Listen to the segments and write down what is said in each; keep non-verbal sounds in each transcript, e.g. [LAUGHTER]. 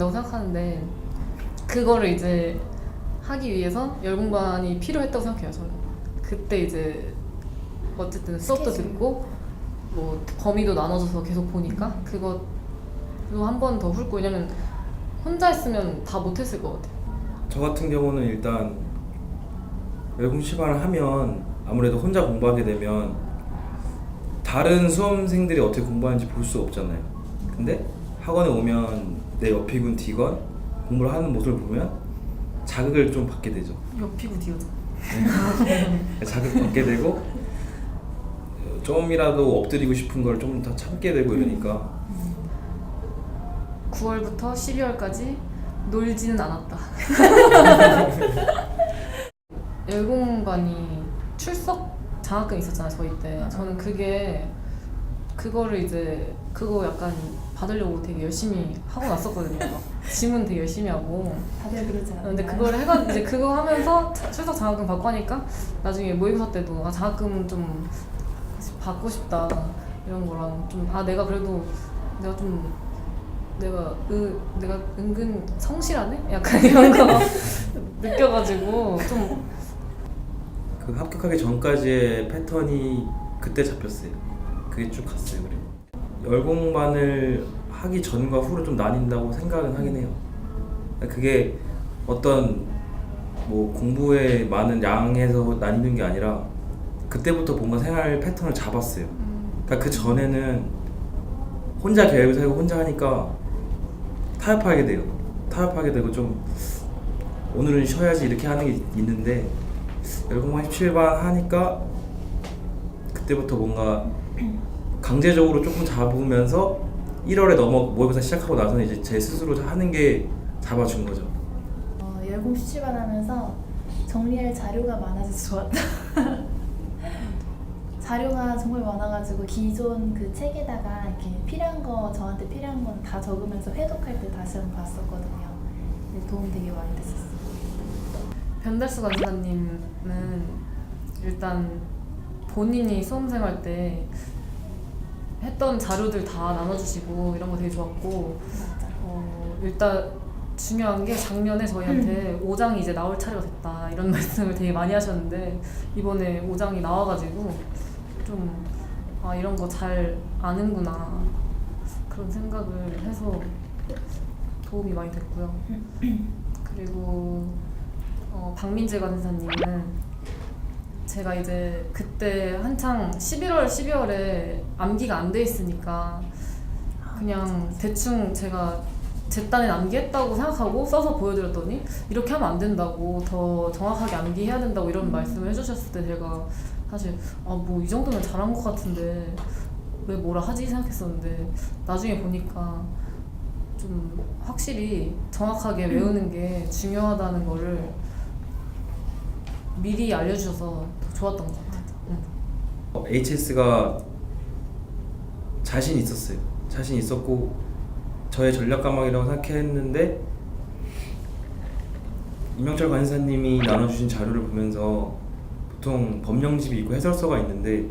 된다고 생각하는데 그거를 이제 하기 위해서 열공반이 필요했다고 생각해요 저는 그때 이제 어쨌든 수업도. 듣고 뭐 범위도 나눠져서 계속 보니까 그것도 한 번 더 훑고 왜냐면 혼자 했으면 다 못했을 것 같아요 저 같은 경우는 일단 외국 시반을 하면 아무래도 혼자 공부하게 되면 다른 수험생들이 어떻게 공부하는지 볼 수 없잖아요. 근데 학원에 오면 내 옆이군 뒤건 공부를 하는 모습을 보면 자극을 좀 받게 되죠. 옆이고 뒤여져 [LAUGHS] 자극 받게 되고 좀이라도 엎드리고 싶은 걸좀더 참게 되고 이러니까 9월부터 12월까지 놀지는 않았다. [LAUGHS] 열공반이 출석 장학금 있었잖아요 저희 때. 저는 그게 그거를 이제 그거 약간 받으려고 되게 열심히 하고 났었거든요. 막 [LAUGHS] 지문 되게 열심히 하고. 다들 그러지 않아요? 근데 그걸 해가 이제 그거 하면서 차- 출석 장학금 받고 하니까 나중에 모의고사 때도 아 장학금 좀 받고 싶다 이런 거랑 좀 아 내가 그래도 내가 좀 내가 으 내가 은근 성실하네 약간 이런 거 [LAUGHS] 느껴가지고 좀 그 합격하기 전까지의 패턴이 그때 잡혔어요. 그게 쭉 갔어요. 그리고 열공반을 하기 전과 후로 좀 나뉜다고 생각은 하긴 해요. 그게 어떤 뭐 공부에 많은 양에서 나뉘는 게 아니라 그때부터 뭔가 생활 패턴을 잡았어요. 그러니까 그 전에는 혼자 계획을 세고 혼자 하니까 타협하게 돼요. 타협하게 되고 좀 오늘은 쉬어야지 이렇게 하는 게 있는데 열공반 17반 하니까 그때부터 뭔가 강제적으로 조금 잡으면서 1월에 넘어 모의고사 시작하고 나서는 이제 제 스스로 하는 게 잡아준 거죠. 어, 열공 수치반 하면서 정리할 자료가 많아져서 좋았다. [LAUGHS] 자료가 정말 많아가지고 기존 그 책에다가 이렇게 필요한 거 저한테 필요한 건 다 적으면서 회독할 때 다시 한번 봤었거든요. 근데 도움 되게 많이 됐었어요. 변달수 간사님은 일단 본인이 수험생활 때 했던 자료들 다 나눠주시고 이런 거 되게 좋았고. 어, 일단 중요한 게 작년에 저희한테 5장이 이제 나올 차례가 됐다 이런 [LAUGHS] 말씀을 되게 많이 하셨는데 이번에 5장이 나와가지고 좀 아, 이런 거 잘 아는구나 그런 생각을 해서 도움이 많이 됐고요. 그리고 어, 박민재 간사님은 제가 이제 그때 한창 11월, 12월에 암기가 안 돼 있으니까 그냥 대충 제가 제 딴엔 암기했다고 생각하고 써서 보여드렸더니 이렇게 하면 안 된다고 더 정확하게 암기해야 된다고 이런 말씀을 해주셨을 때 제가 사실 아 뭐 이 정도면 잘한 것 같은데 왜 뭐라 하지 생각했었는데 나중에 보니까 좀 확실히 정확하게 외우는 게 중요하다는 거를 미리 알려주셔서 더 좋았던 것 같아요. 응. HS가 자신 있었어요. 자신 있었고 저의 전략 가망이라고 생각했는데 임영철 관사님이 나눠주신 자료를 보면서 보통 법령집이 있고 해설서가 있는데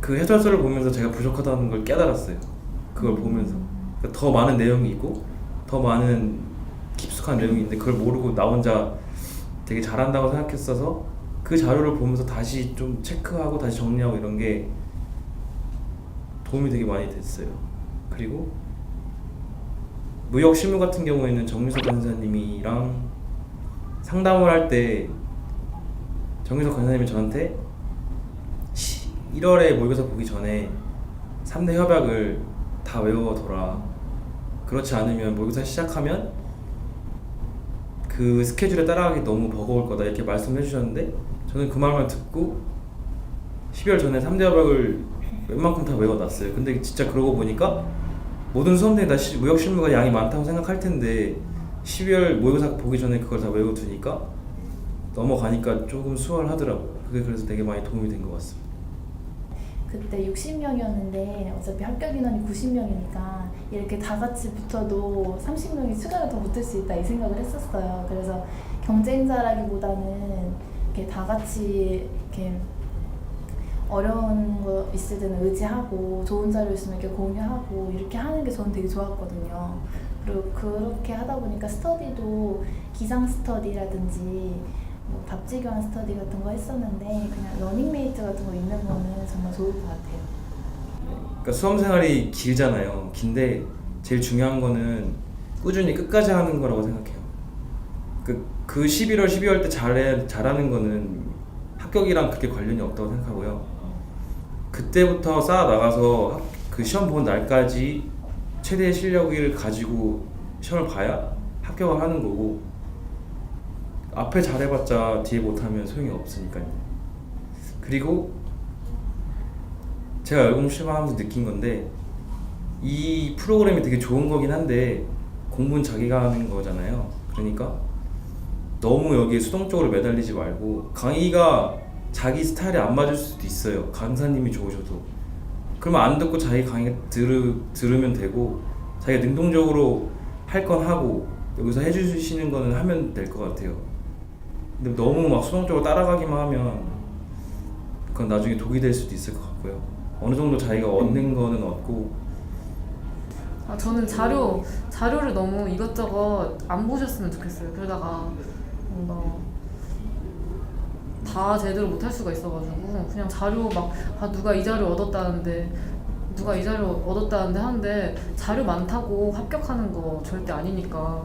그 해설서를 보면서 제가 부족하다는 걸 깨달았어요. 그걸 보면서 그러니까 더 많은 내용이 있고 더 많은 깊숙한 내용이 있는데 그걸 모르고 나 혼자 되게 잘한다고 생각했어서 그 자료를 보면서 다시 좀 체크하고 다시 정리하고 이런 게 도움이 되게 많이 됐어요. 그리고 무역 실무 같은 경우에는 정미석 간사님이랑 상담을 할 때 정미석 간사님이 저한테 1월에 모의고사 보기 전에 3대 협약을 다 외워둬라. 그렇지 않으면 모의고사 시작하면 그 스케줄에 따라가기 너무 버거울 거다 이렇게 말씀해 주셨는데 저는 그 말만 듣고 12월 전에 3대 협약을 웬만큼 다 외워놨어요. 근데 진짜 그러고 보니까 모든 수험생이 다 시- 무역 실무가 양이 많다고 생각할 텐데 12월 모의고사 보기 전에 그걸 다 외워두니까 넘어가니까 조금 수월하더라고요. 그게 그래서 되게 많이 도움이 된 것 같습니다. 그때 60명이었는데 어차피 합격 인원이 90명이니까 이렇게 다 같이 붙어도 30명이 추가로 더 붙을 수 있다 이 생각을 했었어요. 그래서 경쟁자라기보다는 이렇게 다 같이 이렇게 어려운 거 있을 때는 의지하고 좋은 자료 있으면 이렇게 공유하고 이렇게 하는 게 저는 되게 좋았거든요. 그리고 그렇게 하다 보니까 스터디도 기상 스터디라든지 뭐 밥지교환 스터디 같은 거 했었는데 그냥 러닝메이트 같은 거 있는 거는 정말 좋을 것 같아요. 그러니까 수험 생활이 길잖아요. 긴데 제일 중요한 거는 꾸준히 끝까지 하는 거라고 생각해요. 그, 그 11월, 12월 때 잘해, 잘하는 거는 합격이랑 그렇게 관련이 없다고 생각하고요. 그때부터 쌓아 나가서 학- 그 시험 본 날까지 최대의 실력을 가지고 시험을 봐야 합격을 하는 거고 앞에 잘해봤자 뒤에 못하면 소용이 없으니까요. 그리고 제가 열공 실망하면서 느낀 건데 이 프로그램이 되게 좋은 거긴 한데 공부는 자기가 하는 거잖아요. 그러니까 너무 여기에 수동적으로 매달리지 말고 강의가 자기 스타일에 안 맞을 수도 있어요. 강사님이 좋으셔도. 그러면 안 듣고 자기 강의 들으, 들으면 되고 자기가 능동적으로 할 건 하고 여기서 해주시는 거는 하면 될 것 같아요. 근데 너무 막 수동적으로 따라가기만 하면 그건 나중에 독이 될 수도 있을 것 같고요. 어느 정도 자기가 얻는 거는 얻고 아, 저는 자료 자료를 너무 이것저것 안 보셨으면 좋겠어요. 그러다가 뭔가 다 제대로 못 할 수가 있어가지고 그냥 자료 막 아, 누가 이 자료 얻었다는데 누가 이 자료 얻었다는데 하는데 자료 많다고 합격하는 거 절대 아니니까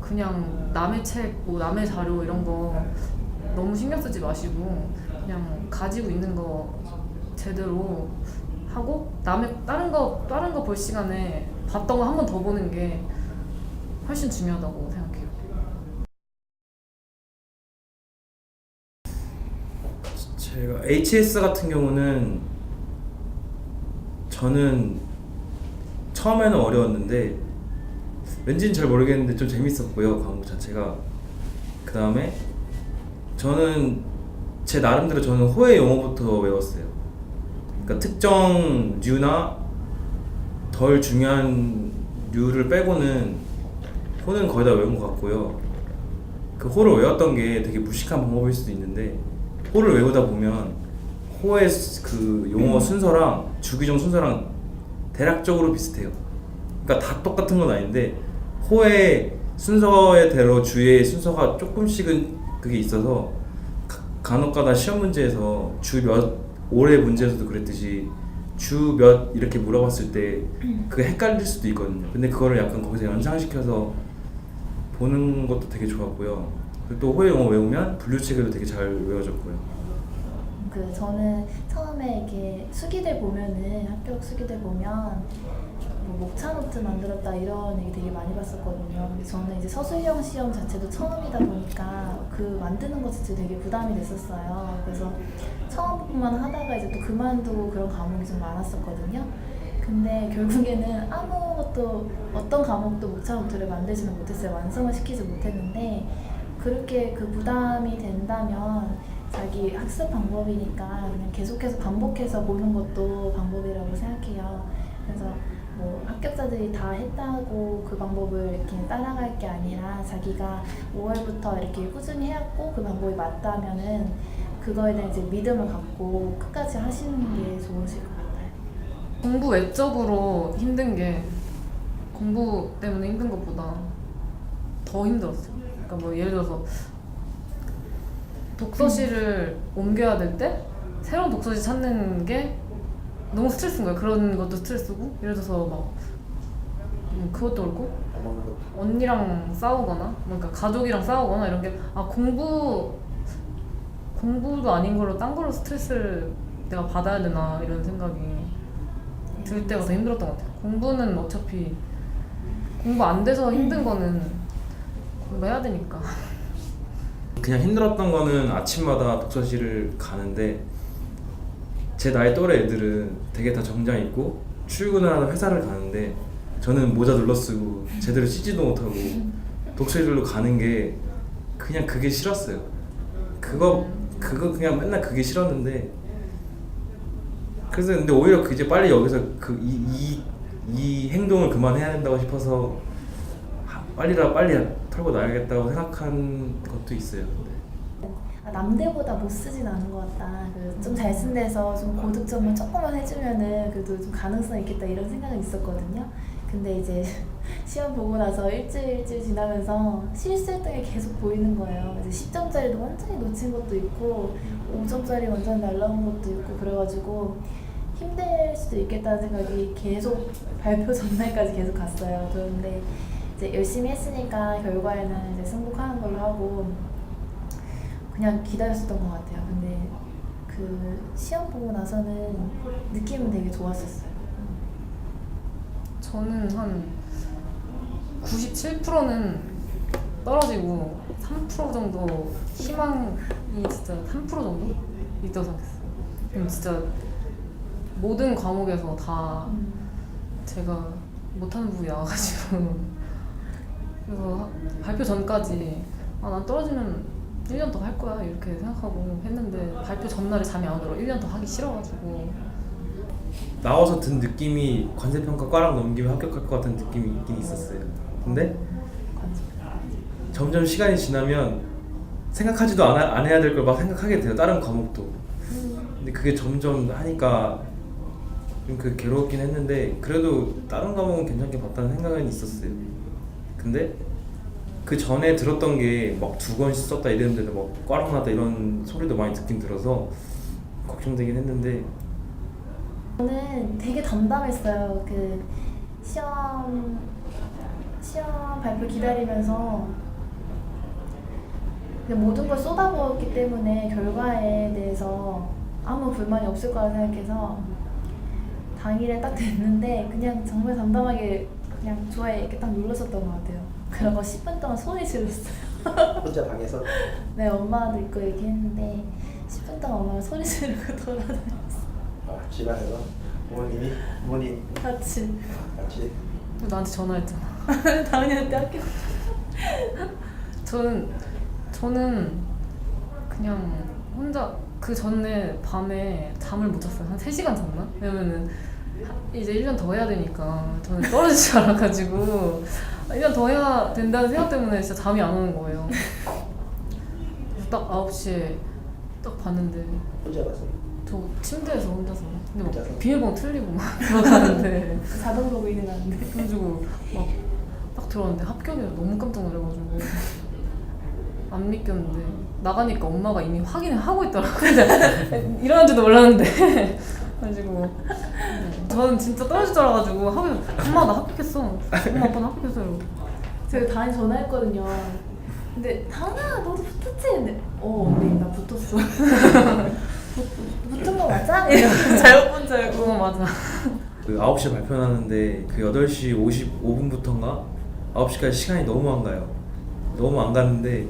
그냥 남의 책, 뭐 남의 자료 이런 거 너무 신경 쓰지 마시고 그냥 가지고 있는 거 제대로 하고 남의 다른 거 다른 거 볼 시간에 봤던 거 한 번 더 보는 게 훨씬 중요하다고 제가 HS 같은 경우는 저는 처음에는 어려웠는데 왠지는 잘 모르겠는데 좀 재밌었고요 과목 자체가. 그 다음에 저는 제 나름대로 저는 호의 용어부터 외웠어요. 그러니까 특정 류나 덜 중요한 류를 빼고는 호는 거의 다 외운 것 같고요. 그 호를 외웠던 게 되게 무식한 방법일 수도 있는데 호를 외우다 보면 호의 스- 그 용어 순서랑 주기종 순서랑 대략적으로 비슷해요. 그러니까 다 똑같은 건 아닌데 호의 순서에 대로 주의 순서가 조금씩은 그게 있어서 가- 간혹가다 시험 문제에서 주 몇 올해 문제에서도 그랬듯이 주 몇 이렇게 물어봤을 때 그게 헷갈릴 수도 있거든요. 근데 그거를 약간 거기서 연상시켜서 보는 것도 되게 좋았고요. 또 호의 용어 외우면 분류체계도 되게 잘 외워졌고요. 그 저는 처음에 이렇게 수기들 보면은 합격 수기들 보면 뭐 목차 노트 만들었다 이런 얘기 되게 많이 봤었거든요. 저는 이제 서술형 시험 자체도 처음이다 보니까 그 만드는 것 자체 되게 부담이 됐었어요. 그래서 처음 부분만 하다가 이제 또 그만두고 그런 과목이 좀 많았었거든요. 근데 결국에는 아무것도 어떤 과목도 목차 노트를 만들지는 못했어요. 완성을 시키지 못했는데 그렇게 그 부담이 된다면 자기 학습 방법이니까 그냥 계속해서 반복해서 보는 것도 방법이라고 생각해요. 그래서 뭐 합격자들이 다 했다고 그 방법을 이렇게 따라갈 게 아니라 자기가 5월부터 이렇게 꾸준히 해왔고 그 방법이 맞다면은 그거에 대한 이제 믿음을 갖고 끝까지 하시는 게 좋으실 것 같아요. 공부 외적으로 힘든 게 공부 때문에 힘든 것보다 더 힘들었어요. 그러니까 뭐 예를 들어서 독서실을 옮겨야 될 때 새로운 독서실 찾는 게 너무 스트레스인 거예요. 그런 것도 스트레스고 예를 들어서 막 음, 그것도 그렇고 언니랑 싸우거나 그러니까 가족이랑 싸우거나 이런 게 아 공부 공부도 아닌 걸로 딴 걸로 스트레스를 내가 받아야 되나 이런 생각이 들 때가 더 힘들었던 것 같아요. 공부는 어차피 공부 안 돼서 힘든 거는 공부해야 되니까. 그냥 힘들었던 거는 아침마다 독서실을 가는데 제 나이 또래 애들은 되게 다 정장 입고 출근을 하는 회사를 가는데 저는 모자 눌러쓰고 제대로 씻지도 못하고 독서실로 가는 게 그냥 그게 싫었어요. 그거 그거 그냥 맨날 그게 싫었는데 그래서 근데 오히려 그 이제 빨리 여기서 그 이 이 이 행동을 그만해야 된다고 싶어서 하- 빨리라 빨리 털고 나야겠다고 생각한 것도 있어요. 근데. 아, 남들보다 못 쓰진 않은 것 같다. 그 좀 잘 쓴 데서 좀 고득점을 조금만 해주면은 그래도 좀 가능성 있겠다 이런 생각은 있었거든요. 근데 이제 [LAUGHS] 시험 보고 나서 일주일 일주일 지나면서 실수했던 게 계속 보이는 거예요. 이제 10점짜리도 완전히 놓친 것도 있고 5점짜리 완전 날라온 것도 있고 그래가지고 힘들 수도 있겠다는 생각이 계속 발표 전날까지 계속 갔어요. 그런데 이제 열심히 했으니까 결과에는 이제 승복하는 걸로 하고 그냥 기다렸었던 것 같아요. 근데 그 시험 보고 나서는 느낌은 되게 좋았었어요. 저는 한 97%는 떨어지고 3% 정도 희망이 진짜 3% 정도 있다고 생각했어요. 그럼 진짜 모든 과목에서 다 제가 못하는 부분이 나와가지고 그래서 하- 발표 전까지 아, 난 떨어지면 1년 더 할 거야 이렇게 생각하고 했는데 발표 전날에 잠이 안 들어 1년 더 하기 싫어가지고 나와서 든 느낌이 관세평가 꽈락 넘기면 합격할 것 같은 느낌이 있긴 있었어요. 근데 점점 시간이 지나면 생각하지도 않아, 안 해야 될 걸 막 생각하게 돼요. 다른 과목도. 근데 그게 점점 하니까 좀 그 괴롭긴 했는데 그래도 다른 과목은 괜찮게 봤다는 생각은 있었어요. 근데 그 전에 들었던 게 막 두 권씩 썼다 이랬는데도 막 꽈락나다 이런 소리도 많이 듣긴 들어서 걱정되긴 했는데 저는 되게 담담했어요. 그 시험 시험 발표 기다리면서 그냥 모든 걸 쏟아부었기 때문에 결과에 대해서 아무 불만이 없을 거라 생각해서 당일에 딱 됐는데 그냥 정말 담담하게 그냥 좋아해 이렇게 딱 눌렀었던 것 같아요. 그러고 10분 동안 소리 질렀어요. [LAUGHS] 혼자 방에서 네 엄마도 있고 이렇게 했는데 10분 동안 엄마가 소리 지르고 돌아다녔어. 아, 집안에서 부모님이 부모님 같이. 같이 나한테 전화했잖아 [LAUGHS] 당연히 학교 저는 저는 그냥 혼자 그 전에 밤에 잠을 못 잤어요. 한 3 시간 잤나? 왜냐면은 하- 이제 1년 더 해야 되니까 저는 떨어질 줄 [LAUGHS] 알아가지고 1년 더 해야 된다는 생각 때문에 진짜 잠이 안 오는 거예요. 그래서 딱 9시에 딱 봤는데 혼자 가서 저 침대에서 혼자서 근데 막 혼자서? 비밀번호 틀리고 막 [LAUGHS] 들어가는데 자동 로그인은 안 돼. 그래가지고 막 딱 들어왔는데 합격이 너무 깜짝 놀라가지고 안 믿겼는데 나가니까 엄마가 이미 확인을 하고 있더라고요. 근데 일어난 줄도 몰랐는데 [LAUGHS] 그래가지고 저는 진짜 떨어질 줄 알아가지고 하고 엄마 나 합격했어. 엄마 아빠 나 합격했어요. 제가 다니 전화했거든요. 근데 다나 너도 붙었지? 근데 어 언니 나 붙었어. 붙- [LAUGHS] 붙은 거 맞아? 이러고 [LAUGHS] 잘못 본 줄 알고. 어 맞아. 그 9시에 발표하는데 그 8시 55분부터인가 9시까지 시간이 너무 안 가요. 너무 안 갔는데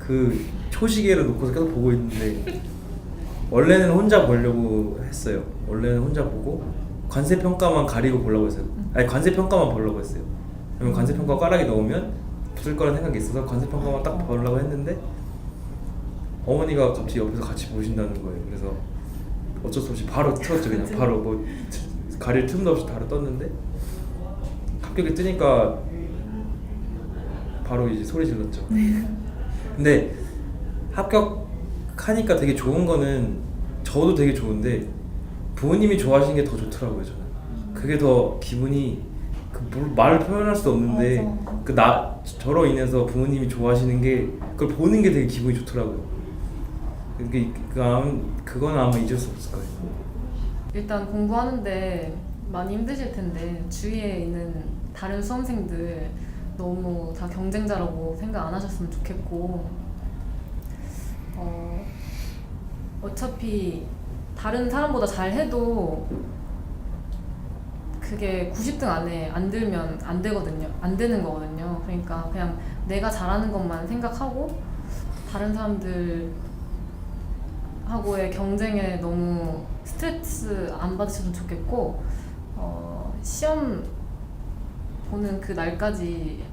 그 초시계를 놓고서 계속 보고 있는데 원래는 혼자 보려고 했어요. 원래는 혼자 보고 관세 평가만 가리고 보려고 했어요. 아니 관세 평가만 보려고 했어요. 그러면 관세 평가 까락이 넣으면 붙을 거라는 생각이 있어서 관세 평가만 딱 보려고 했는데 어머니가 갑자기 옆에서 같이 보신다는 거예요. 그래서 어쩔 수 없이 바로 틀었죠. 그냥 [LAUGHS] 바로 뭐 가릴 틈도 없이 바로 떴는데 합격이 뜨니까 바로 이제 소리 질렀죠. 근데 합격하니까 되게 좋은 거는 저도 되게 좋은데 부모님이 좋아하시는 게 더 좋더라고요 저는. 그게 더 기분이 그 뭘- 말을 표현할 수 없는데. 그 나 저로 인해서 부모님이 좋아하시는 게 그걸 보는 게 되게 기분이 좋더라고요. 그게 그 아무 그거는 아마 잊을 수 없을 거예요. 일단 공부하는데 많이 힘드실 텐데 주위에 있는 다른 수험생들 너무 다 경쟁자라고 생각 안 하셨으면 좋겠고 어, 어차피 다른 사람보다 잘해도 그게 90등 안에 안 들면 안 되거든요. 안 되는 거거든요. 그러니까 그냥 내가 잘하는 것만 생각하고 다른 사람들 하고의 경쟁에 너무 스트레스 안 받으셨으면 좋겠고 어, 시험 보는 그 날까지만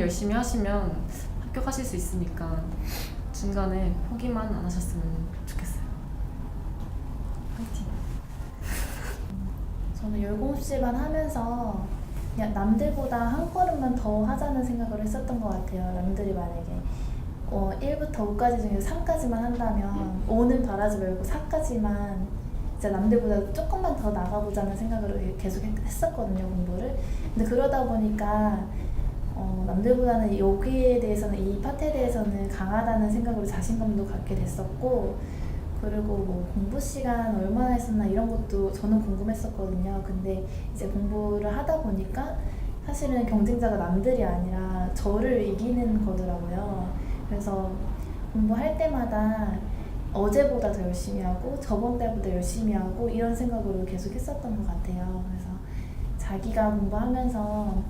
열심히 하시면 합격하실 수 있으니까 중간에 포기만 안 하셨으면 저는 열공시만 하면서 그냥 남들보다 한 걸음만 더 하자는 생각을 했었던 것 같아요. 남들이 만약에 어, 1부터 5까지 중에서 3까지만 한다면 5는 바라지 말고 4까지만 이제 남들보다 조금만 더 나가보자는 생각으로 계속 했- 했었거든요 공부를 근데 그러다 보니까 어, 남들보다는 여기에 대해서는 이 파트에 대해서는 강하다는 생각으로 자신감도 갖게 됐었고 그리고 뭐 공부 시간 얼마나 했었나 이런 것도 저는 궁금했었거든요. 근데 이제 공부를 하다 보니까 사실은 경쟁자가 남들이 아니라 저를 이기는 거더라고요. 그래서 공부할 때마다 어제보다 더 열심히 하고 저번 달보다 열심히 하고 이런 생각으로 계속 했었던 것 같아요. 그래서 자기가 공부하면서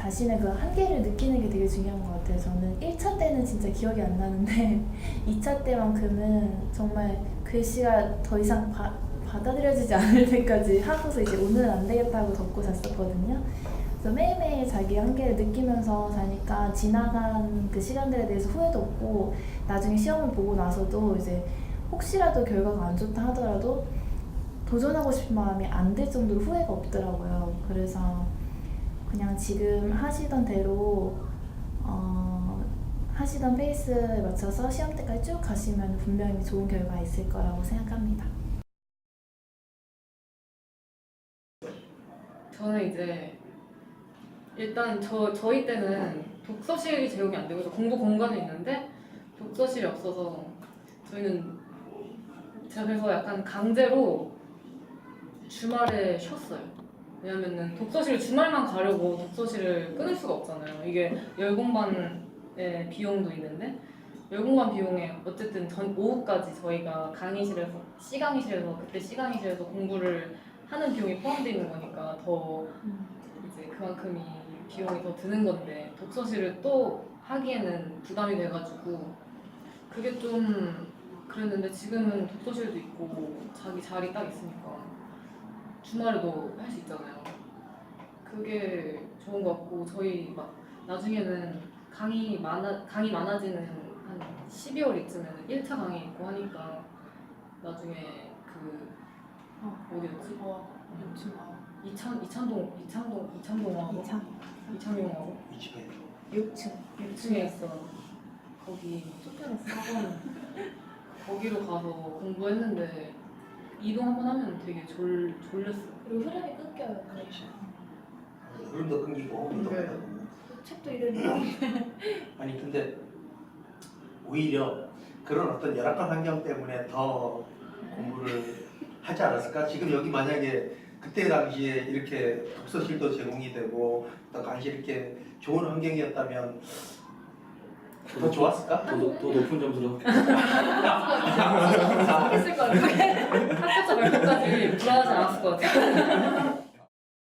자신의 그 한계를 느끼는 게 되게 중요한 것 같아요. 저는 1차 때는 진짜 기억이 안 나는데 [LAUGHS] 2차 때만큼은 정말 글씨가 더 이상 바, 받아들여지지 않을 때까지 하고서 이제 오늘은 안 되겠다 하고 덮고 잤었거든요. 그래서 매일매일 자기 한계를 느끼면서 자니까 지나간 그 시간들에 대해서 후회도 없고 나중에 시험을 보고 나서도 이제 혹시라도 결과가 안 좋다 하더라도 도전하고 싶은 마음이 안들 정도로 후회가 없더라고요. 그래서 그냥 지금 하시던 대로 어, 하시던 페이스에 맞춰서 시험 때까지 쭉 가시면 분명히 좋은 결과 있을 거라고 생각합니다. 저는 이제 일단 저 저희 때는 독서실이 제공이 안 되고 공부 공간이 있는데 독서실이 없어서 저희는 제가 그래서 약간 강제로 주말에 쉬었어요. 왜냐면은 독서실 주말만 가려고 독서실을 끊을 수가 없잖아요. 이게 열공반의 비용도 있는데 열공반 비용에 어쨌든 전 오후까지 저희가 강의실에서 C강의실에서 그때 C강의실에서 공부를 하는 비용이 포함되어 있는 거니까 더 이제 그만큼이 비용이 더 드는 건데 독서실을 또 하기에는 부담이 돼가지고 그게 좀 그랬는데 지금은 독서실도 있고 자기 자리 딱 있으니까 주말에도 할 수 있잖아요. 그게 좋은 것 같고 저희 막 나중에는 강의 많아 강의 많아지는 한 12월 이쯤에는 1차 강의 있고 하니까 나중에 그 어디였지? 이찬 이찬동 이찬동 이찬동하고 이창용하고 이집에 6층. 6층에 있어 거기 학원 [LAUGHS] 거기로 가서 공부했는데 이동 한 번 하면 되게 졸 졸렸어. 그리고 흐름이 끊겨요. 흐름도 끊기고 운동도 네. 하고 책도 이러니까 [LAUGHS] 아니 근데 오히려 그런 어떤 열악한 환경 때문에 더 공부를 하지 않았을까? 지금 여기 만약에 그때 당시에 이렇게 독서실도 제공이 되고 또 강의실 이렇게 좋은 환경이었다면 더 좋았을까? 더, 높- 더 높은 점수로 했을 것 같아. 합격자 발표까지 불안하지 않았을 것 같아.